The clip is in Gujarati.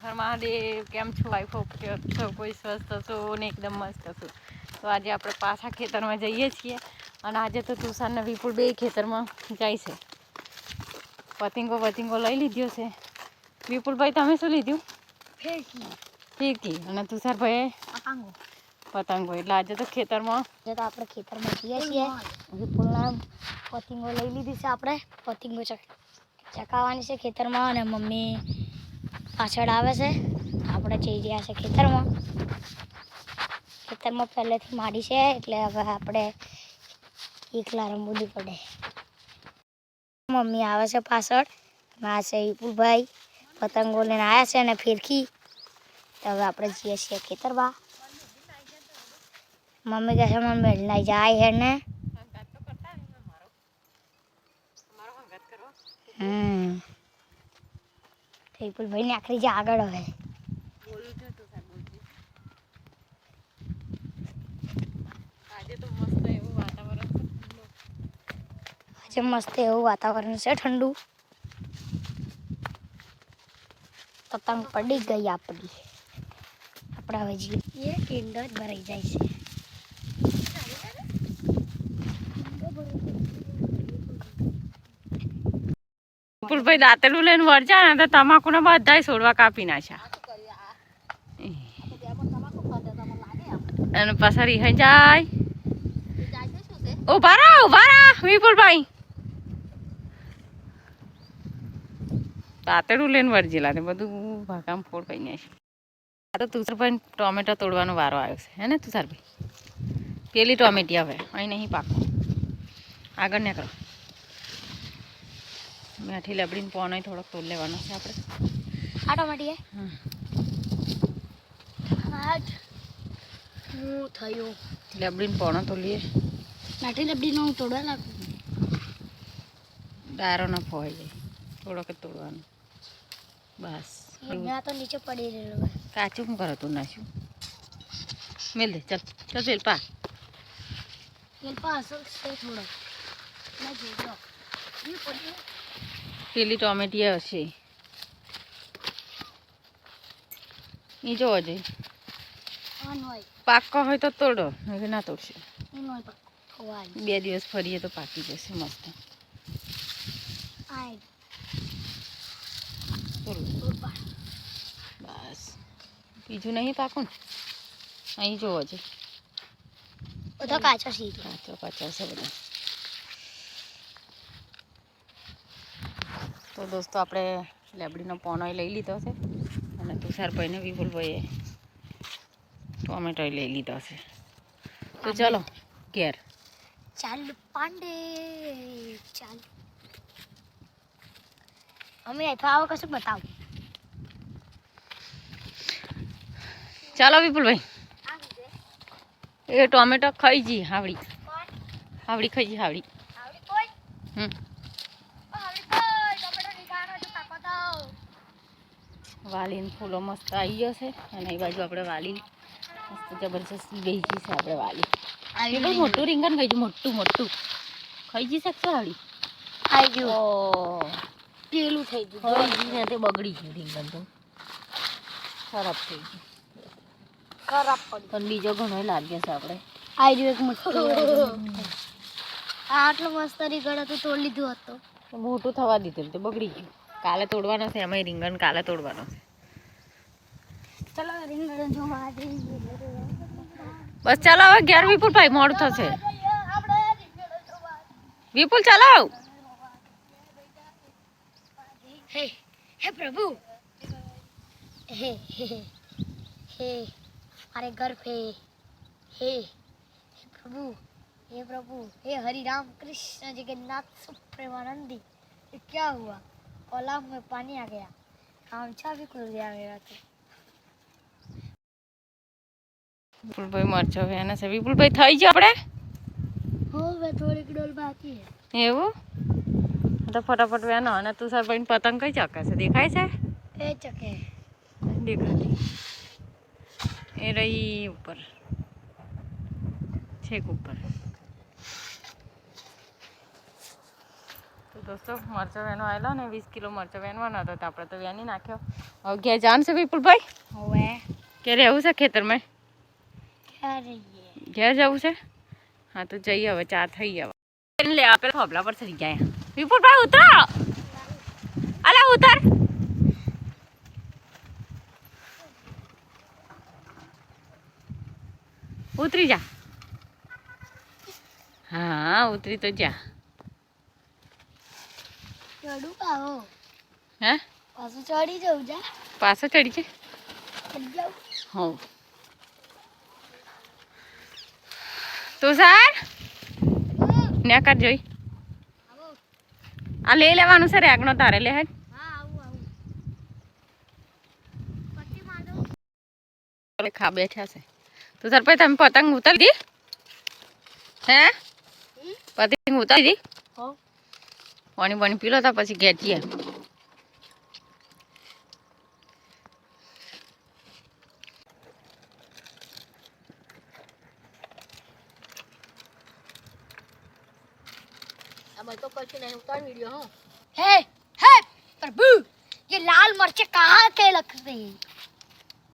હર મહાદેવ કેમ છો? આઈ હોપ છો કોઈ સ્વસ્થ છો ને એકદમ મસ્ત છો તો આજે આપણે પાછા ખેતરમાં જઈએ છીએ અને આજે તો તુષાર ને વિપુલ બે ખેતરમાં જાય છે. પતિંગો પતિંગો લઈ લીધો છે. વિપુલભાઈ તમે શું લીધું? ફેંકી ફેકી અને તુષારભાઈએ? પતંગો. પતંગો. એટલે આજે તો ખેતરમાં જે તો આપણે ખેતરમાં જઈએ છીએ. વિપુલના પતંગો લઈ લીધી છે આપણે. પતંગો ચક ચકાવવાની છે ખેતરમાં અને મમ્મી પાછળ આવે છે. આપણે જઈ રહ્યા છે ખેતરમાં. ખેતરમાં પહેલેથી માડી છે એટલે હવે આપણે એકલા રમવું પડે. મમ્મી આવે છે પાછળ. આ છે વિપુલભાઈ. પતંગો લઈને આવ્યા છે અને ફિરકી તો હવે આપણે જઈએ છીએ ખેતરમાં. મમ્મી કહે છે મને મેળનાઈ જાય હે ને. હમ. વિપુલભાઈ ને આખરી જે આગળ હવે આજે તો મસ્ત એવું વાતાવરણ છે આજે મસ્ત એવું વાતાવરણ છે ઠંડુ પતંગ પડી ગઈ આપણી આપણે હવે જઈએ ટીંડો જ ભરાઈ જાય છે વિપુલભાઈ દાંતેલું લઈને વળજા ને તો તમાકુને બધાય છોડવા કાપી નાખ્યા. અને પાછા રિહાઈ જાય. ઊભા રહો ઊભા રહો, વિપુલભાઈ. તાતેડું લઈને વળજેલા ને બધું ભાગામ ફોડ પડી નાખ્યું. આ તો તુષારભાઈ ટોમેટો તોડવાનો વારો આવ્યો છે, હે ને તુષારભાઈ? પેલી ટોમેટી હવે, અહીં નહીં પાકો આગળ નીકળો. મેઠી લબડીને પોનો થોડોક તોલ લેવાનો છે આપણે. આ ટમાટી હમ. હું થયું. લબડીને પોણો તોલીએ મેઠી લબડીનો હું તોડવા નાખું દારો ન ફોવાઈ જાય. થોડોક તોડવાનું. બસ. અહીંયા તો નીચે પડી રહેલો કાચું શું કરો તું નાશું મેલ દે ચાલ. ચાલ પેલ પા અસલ છે થોડો ના જોઈ લો. પડ્યો પેલી ટોમેટી હશે. એ જોવો જોઈએ પાકો હોય. તો તોડો ના તોડશે. બે દિવસ ફરીએ તો પાકી જશે મસ્ત. બસ. બીજું નહીં પાકું ને? અહીં જોવો છે બધા કાચો કાચો કાચો છે બધા. તો દોસ્તો આપણે લેબડીનો પોનો લઈ લીધો છે અને તુષારભાઈને વિપુલભાઈએ ટોમેટો લઈ લીધો છે. તો ચાલો ઘેર. ચાલ પાંડે ચાલ. અમે આવો કશું બતાવું. ચાલો વિપુલભાઈ. એ ટોમેટો ખાઈ જી હાવડી. હાવડી ખાઈ જી હાવડી. હમ. વાલીને ફૂલો મસ્ત આવી ગયો છે. અને એ બાજુ આપણે વાલી મસ્ત જબરજસ્ત બેસી છે આપણે વાલી. એટલું મોટું રીંગણ ખાઈ ગયું મોટું મોટું. ખાઈ જઈ શકશે હાવડી આવી ગયું. પેલું થઈ ગયું. ખાઈ ગઈ તે બગડી ગયું રીંગણ તો. ખરાબ થઈ ગયું. ખરાબ પડી પણ બીજો ઘણો લાગ્યો છે આપણે. આવી ગયું એક મોટું આટલો મસ્ત રીંગણ હતું તોડી લીધું હતું. મોટું થવા દીધું તો બગડી ગયું. કાલે તોડવાનો છે એમાંય રીંગણ કાલે તોડવાનો છે ચલો રીંગણ જોવા જઈએ બસ ચાલો હવે ઘેર વિપુલ ભાઈ મોડું થશે વિપુલ ચાલો हे हे प्रभु हे हे हे हमारे घर पे हे हे प्रभु हे प्रभु हे हरि राम कृष्ण जगन्नाथ सुप्रेमानंदी ये क्या हुआ कोलाब में पानी आ गया खामचा भी खुल गया मेरा तो વિપુલભાઈ મરચો વેને છે વિપુલભાઈ થઈ ગયો આપણે हो मैं थोड़ी डोल बाकी है એવું તો ફટાફટ વેનો અને તુષારભાઈ પતંગ કઈ ચકે છે દેખાય છે ए चके દેખાતી એ રહી ઉપર છેક ઉપર તો દોસ્તો મરચો વહેનો આવેલો ને વીસ કિલો મરચો વેનવાનો હતો આપણે તો વહેની નાખ્યો. હવે ઘેર જવાનું છે વિપુલભાઈ? હવે. કે રહેવું છે ખેતરમાં? ઘેર જવું છે? હા તો જઈએ હવે ચા થઈ હવે. લે આપેલ હોબલા પર ચડી ગયા વિપુલભાઈ ઉતરો! અલા ઉતર! ઉતરી જા. હા ઉતરી તો જા. ચડું કાઓ હે? પાછું ચડી જવું જા. પાછો ચડી છે ચડી જાઉં. હો. તુષાર ને કર જોઈ. આ લઈ લેવાનું છે રેગનો તારે લે હે ખા બેઠા છે. તો સર પછી તમે પતંગ ઉતારી દી. હે? પતંગ ઉતારી દી. પાણી પાણી પી લો તા પછી ઘેર જઈએ अब तो कुछ नहीं उतार वीडियो हो हे हे प्रभु ये लाल मिर्चे कहाँ के लगते हैं